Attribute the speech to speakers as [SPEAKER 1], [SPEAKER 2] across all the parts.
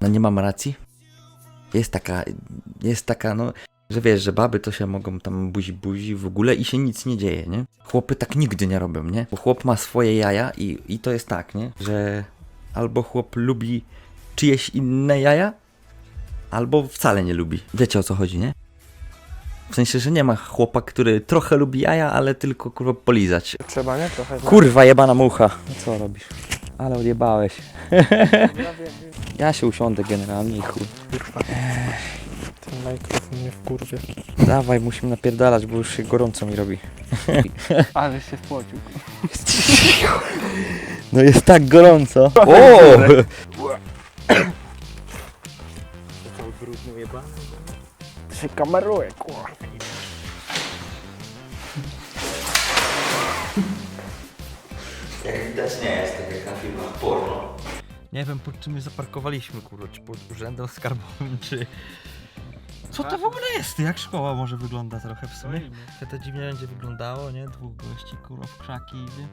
[SPEAKER 1] No nie mam racji. Jest taka, jest taka, no, że wiesz, że baby to się mogą tam buzi buzi w ogóle i się nic nie dzieje, nie? Chłopy tak nigdy nie robią, nie? Bo chłop ma swoje jaja i, i to jest tak, nie? Że albo chłop lubi czyjeś inne jaja, albo wcale nie lubi. Wiecie o co chodzi, nie? W sensie, że nie ma chłopa, który trochę lubi jaja, ale tylko kurwa polizać.
[SPEAKER 2] Trzeba, nie? Trochę.
[SPEAKER 1] Kurwa jebana mucha. No co robisz? Ale odjebałeś. Ja się usiądę generalnie i chuj.
[SPEAKER 2] Ten mikrofon mnie wkurwie.
[SPEAKER 1] Dawaj, musimy napierdalać, bo już się gorąco mi robi.
[SPEAKER 2] Ale się spocił.
[SPEAKER 1] No jest tak gorąco. O!
[SPEAKER 2] Cały brudny ujebany. To się kameruje, kurwa.
[SPEAKER 1] Jak widać nie jest tak jak na filmach porno.
[SPEAKER 3] Nie wiem pod czym my zaparkowaliśmy, kurwa, czy pod urzędem skarbowym, czy... Co to w ogóle jest? Jak szkoła może wygląda trochę w sumie? To to dziwnie będzie wyglądało, nie? Dwóch gości, kurwa, w krzaki idzie.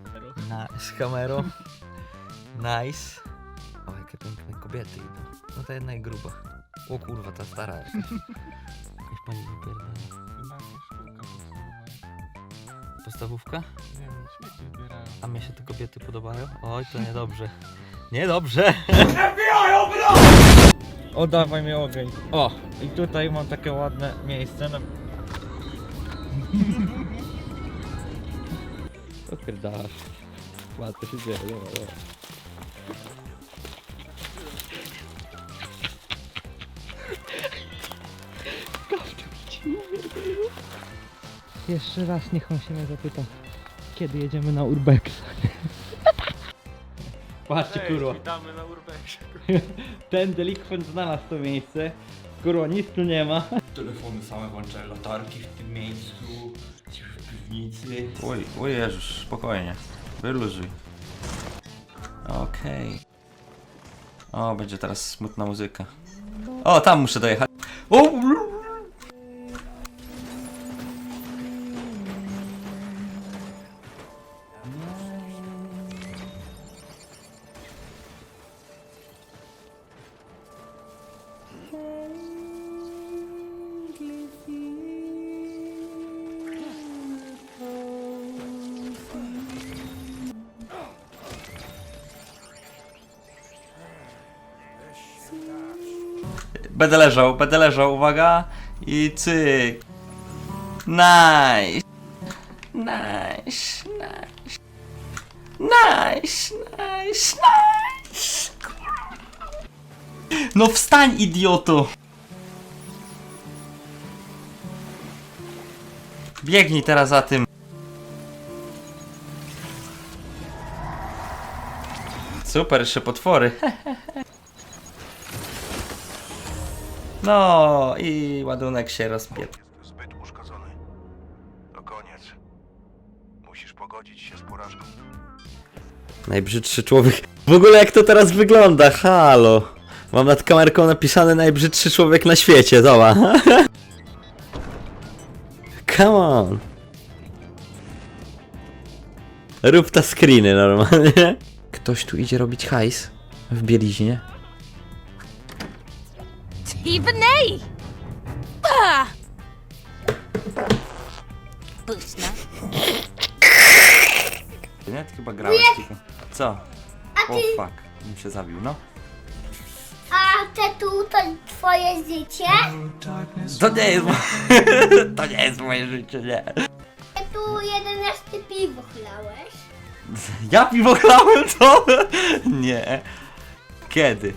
[SPEAKER 3] Na, z kamerą. Nice. O, jakie piękne kobiety idą. No ta jedna i gruba. O kurwa, ta stara jakaś. Jakaś pani wypierdala. Podstawówka? A mnie się te kobiety podobają? Oj, to niedobrze. Niedobrze! O, dawaj mi ogień. O, i tutaj mam takie ładne miejsce na... Odpierdalasz. Ładnie się dzieje, dobra, dobra. Jeszcze raz niech on się mnie zapyta, kiedy jedziemy na Urbex. Patrzcie kurwa.
[SPEAKER 2] Witamy na Urbexie.
[SPEAKER 3] Ten delikwent znalazł to miejsce. Kurwa, nic tu nie ma. Telefony same włączone, latarki w tym miejscu, w piwnicy.
[SPEAKER 1] Oj, oj Jezus, spokojnie. Wyluzuj. Okej. O, będzie teraz smutna muzyka. O, tam muszę dojechać. O! Będę leżał, będę leżał, uwaga. I cyk. Nice. Nice, nice. Nice, nice, nice. No wstań, idioto. Biegnij teraz za tym. Super, jeszcze potwory. No i ładunek się rozpiep.
[SPEAKER 4] Zbyt uszkodzony. To koniec. Musisz pogodzić się z porażką.
[SPEAKER 1] Najbrzydszy człowiek. W ogóle jak to teraz wygląda? Halo. Mam nad kamerką napisane najbrzydszy człowiek na świecie, zobacz. Come on. Rób ta screeny normalnie. Ktoś tu idzie robić hajs w bieliźnie.
[SPEAKER 5] Even nej! Ah! Pussna.
[SPEAKER 1] Nie, ty chyba grałeś tylko. Co? O fuck, bym się zabił, no.
[SPEAKER 6] A te tu to twoje życie?
[SPEAKER 1] To nie jest mo- To nie jest moje życie, nie.
[SPEAKER 6] Te tu 11 piwo chlałeś?
[SPEAKER 1] Ja piwo chlałem to? Nie. Kiedy?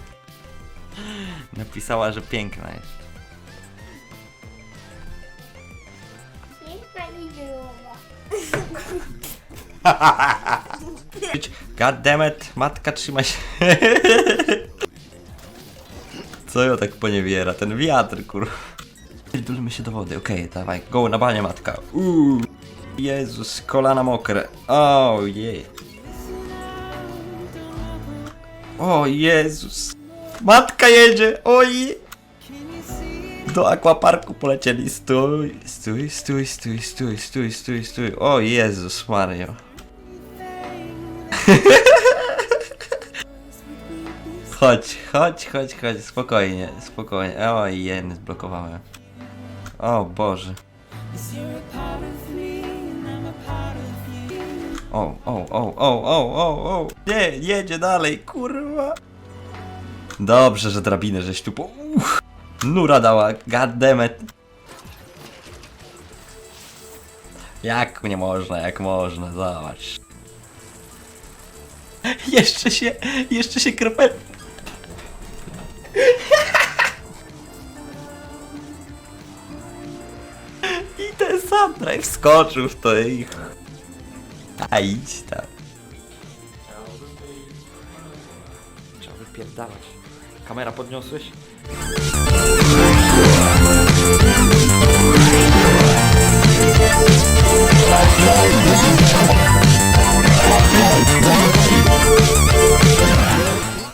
[SPEAKER 1] Napisała, że piękna jest.
[SPEAKER 6] Niesprawiedliwa.
[SPEAKER 1] God damn it, matka trzyma się. Co ją tak poniewiera? Ten wiatr, kur. Pierdolimy się do wody, okej, dawaj, go na banie matka. Uuu. Jezus, kolana mokre. O je. O Jezus. Matka jedzie, oj. Do akwaparku polecieli. Stój, stój, stój, stój, stój, stój, stój, stój. O Jezus Mario. Chodź, chodź, chodź, chodź, spokojnie, spokojnie. Oj, jen, zblokowałem. O Boże. O, o, o, o, o, o, o. Nie, jedzie dalej, kurwa. Dobrze, że drabinę żeś tu po... Uff. Nura dała, goddammit. Jak nie można, jak można, zobacz. Jeszcze się, jeszcze się kropel... I ten sam drive w to i... A idź tam.
[SPEAKER 3] Trzeba wypierdalać. Kamera podniosłeś?